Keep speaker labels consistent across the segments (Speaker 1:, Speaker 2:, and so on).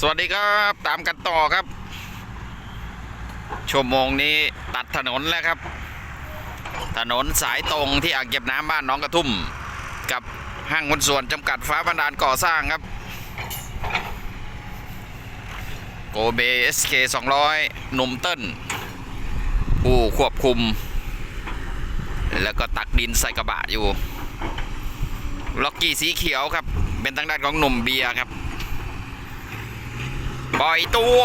Speaker 1: สวัสดีครับตามกันต่อครับ ชั่วโมงนี้ตัดถนนแล้วครับ ถนนสายตรงที่อ่างเก็บน้ำบ้านน้องกระทุ่ม กับห้างหุ้นส่วนจำกัดฟ้าบันดาลก่อสร้างครับโกเบ SK 200หนุ่มเติ้ลผู้ควบคุม แล้วก็ตักดินใส่กระบะอยู่ ล็อกกี้สีเขียวครับ เป็นทางด้านของหนุ่มเบียร์ครับ ปล่อยตัว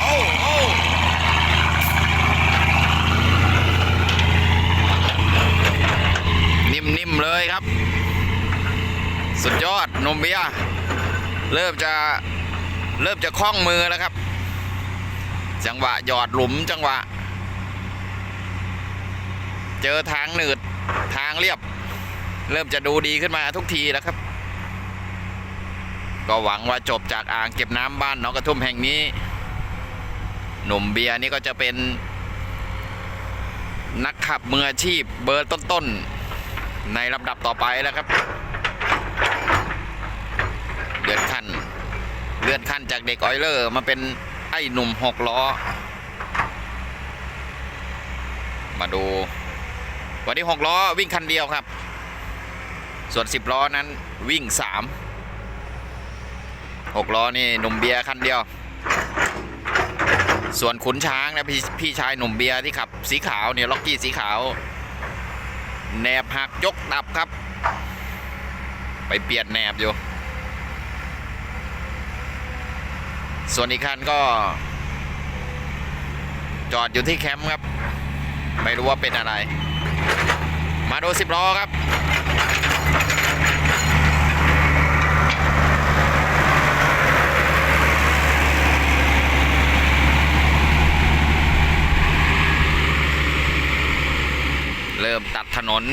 Speaker 1: โอ้โอ้นิ่มๆเลยครับ สุดยอดนมเบียเริ่มจะเริ่มจะคล่องมือแล้วครับ จังหวะหยอดหลุมจังหวะ เจอทางหนืดทางเรียบ เริ่มจะดูดีขึ้นมาทุกทีแล้วครับ ก็หวังว่าจบจากอ่างเก็บน้ำบ้านหนองกระทุ่มแห่งนี้ หนุ่มเบียร์นี่ก็จะเป็นนักขับมืออาชีพเบอร์ต้นๆ ในลำดับต่อไปแล้วครับเลื่อนขั้นเลื่อนขั้นจากเด็กออยเลอร์มาเป็นไอ้หนุ่มหกล้อ มาดู วันนี้หกล้อวิ่งคันเดียวครับ ส่วนสิบล้อนั้นวิ่งสามหกล้อนี่หนุ่มเบียร์คันเดียว ส่วนขุนช้างนะพี่พี่ชายหนุ่มเบียร์ที่ขับสีขาวเนี่ยล็อกกี้สีขาวแหนบหักยกดับครับ ไปเปลี่ยนแหนบอยู่ ส่วนอีกคันก็ จอดอยู่ที่แคมป์ครับ ไม่รู้ว่าเป็นอะไร มาดูสิบล้อครับเริ่มตัดถนน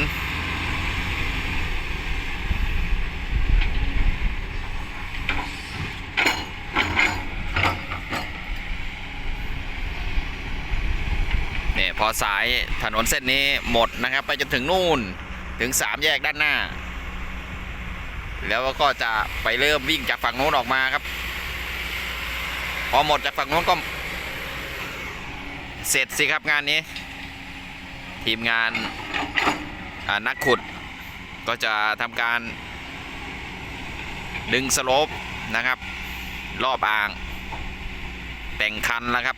Speaker 1: เนี่ยพ อสายถนนเส้นนี้หมดนะครับ ไปจนถึงนู่นถึงสามแยกด้านหน้า แล้วก็จะไปเริ่มวิ่งจากฝั่งโน้นออกมาครับ พอหมดจากฝั่งโน้นก็ เสร็จสิครับงานนี้ ทีมงานนักขุดก็จะทำการ ดึงสโลปนะครับ รอบอ่าง แต่งคันแล้วครับ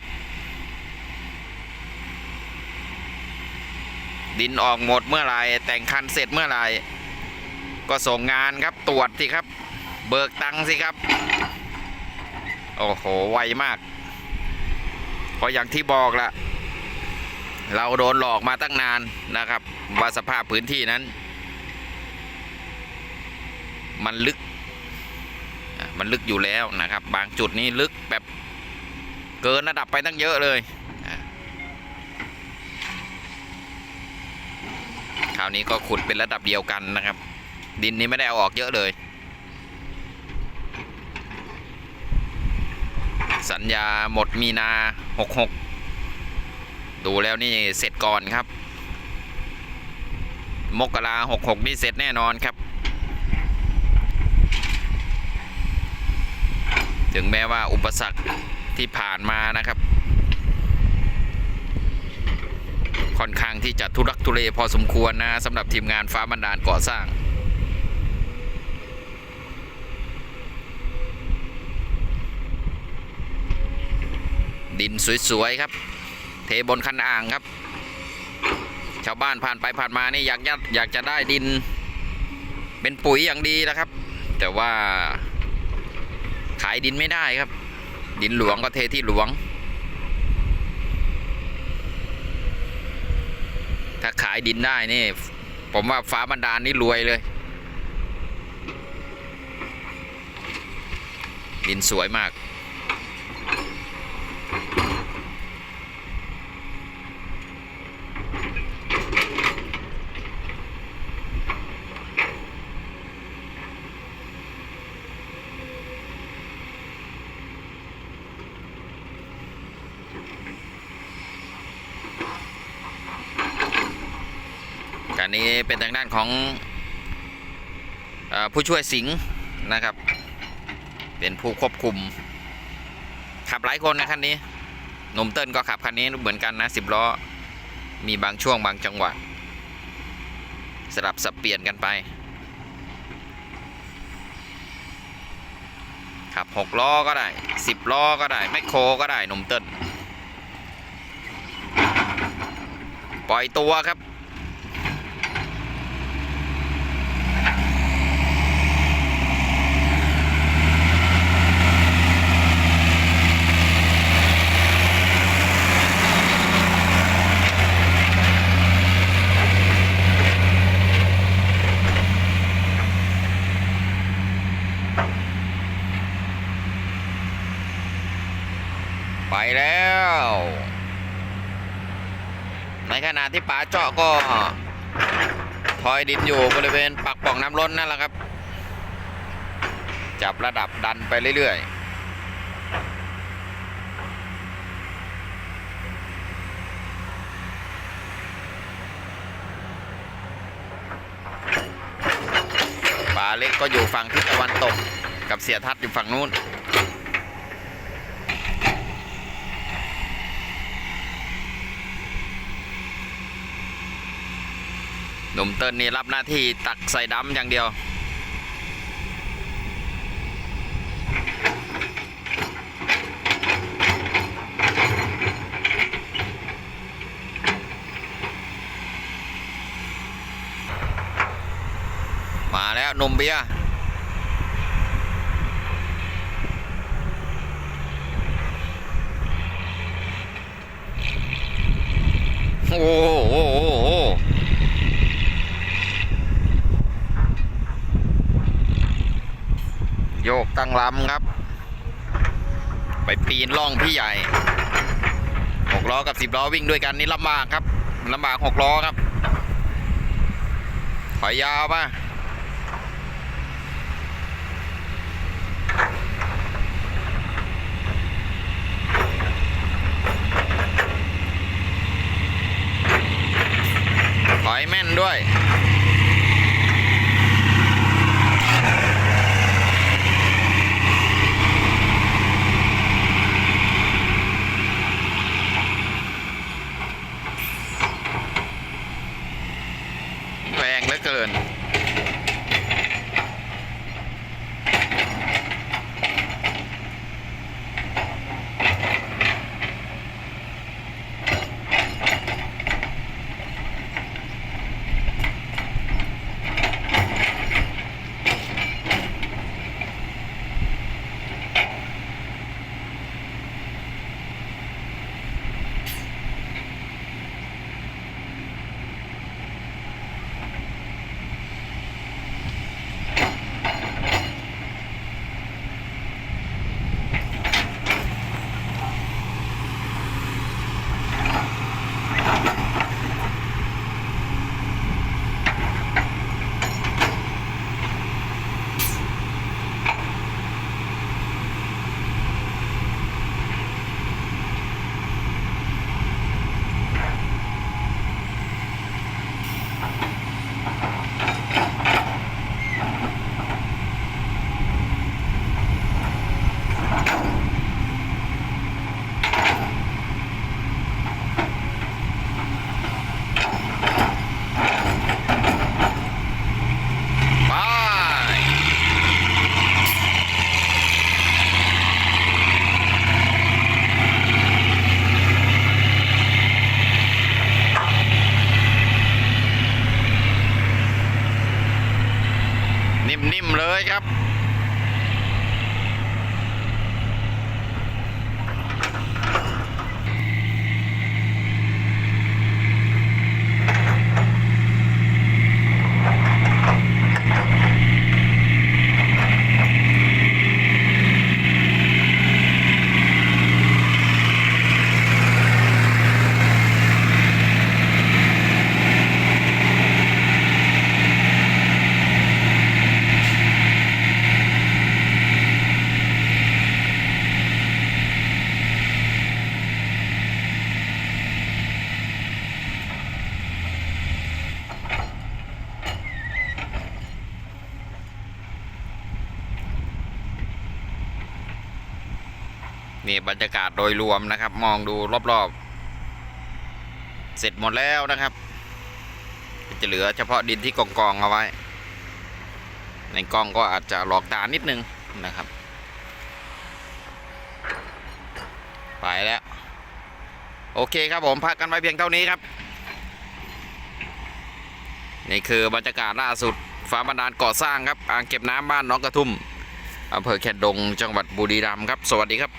Speaker 1: ดินออกหมดเมื่อไรแต่งคันเสร็จเมื่อไรก็ส่งงานครับตรวจสิครับ เบิกตังค์สิครับ โอ้โหไวมากเพราะอย่างที่บอกละเราโดนหลอกมาตั้งนานนะครับ ว่าสภาพพื้นที่นั้น มันลึก มันลึกอยู่แล้วนะครับ บางจุดนี้ลึกแบบเกินระดับไปตั้งเยอะเลย คราวนี้ก็ขุดเป็นระดับเดียวกันนะครับ ดินนี้ไม่ได้เอาออกเยอะเลย สัญญาหมดมีนา66ดูแล้วนี่เสร็จก่อนครับ มกรา66นี่เสร็จแน่นอนครับ ถึงแม้ว่าอุปสรรคที่ผ่านมานะครับ ค่อนข้างที่จะทุรักทุเลพอสมควรนะสำหรับทีมงานฟ้าบันดาลก่อสร้างดินสวยๆครับ เทบนคันอ่างครับ ชาวบ้านผ่านไปผ่านมานี่อยากอยากจะได้ดิน เป็นปุ๋ยอย่างดีนะครับ แต่ว่าขายดินไม่ได้ครับ ดินหลวงก็เทที่หลวง ถ้า ขายดินได้นี่ ผมว่าฟ้าบันดาลนี่รวยเลย ดินสวยมาก คันนี้เป็นทางด้านของออผู้ช่วยสิงห์นะครับ เป็นผู้ควบคุม ขับหลายคนนะคันนี้หนุ่มเติ้ลก็ขับคันนี้เหมือนกันนะสิบล้อ มีบางช่วงบางจังหวะ สลับสับเปลี่ยนกันไป ขับหกล้อก็ได้สิบล้อก็ได้แมคโครก็ได้หนุ่มเติ้ลปล่อยตัวครับ ไปแล้ว ในขณะที่ป๋าเจาะก็ทอยดินอยู่บริเวณปักป่องน้ำล้นนั่นแหละครับ จับระดับดันไปเรื่อยๆป๋าเล็กก็อยู่ฝั่งทิศตะวันตก กับเสียทัศน์อยู่ฝั่งนู้น หนุ่มเติ้ลนี่รับหน้าที่ตักใส่ดำอย่างเดียว มาแล้วหนุ่มเบียร์โอ้โหโอ้โหโอ้โห โยก ตั้งลำครับ ไปปีนล่องพี่ใหญ่หกล้อกับสิบล้อวิ่งด้วยกันนี่ลำบากครับลำบากหกล้อครับถอยยาวป่ะ นิ่มๆเลยครับ นี่บรรยากาศโดยรวมนะครับ มองดูรอบๆ เสร็จหมดแล้วนะครับ จะเหลือเฉพาะดินที่กองกองเอาไว้ ในกล้องก็อาจจะหลอกตานิดนึงนะครับ ไปแล้ว โอเคครับผมพักกันไว้เพียงเท่านี้ครับ นี่คือบรรยากาศล่าสุดฟ้าบันดาลก่อสร้างครับอ่างเก็บน้ำบ้านน้องกระทุ่มอำเภอแคนดง จังหวัดบุรีรัมย์ครับ สวัสดีครับ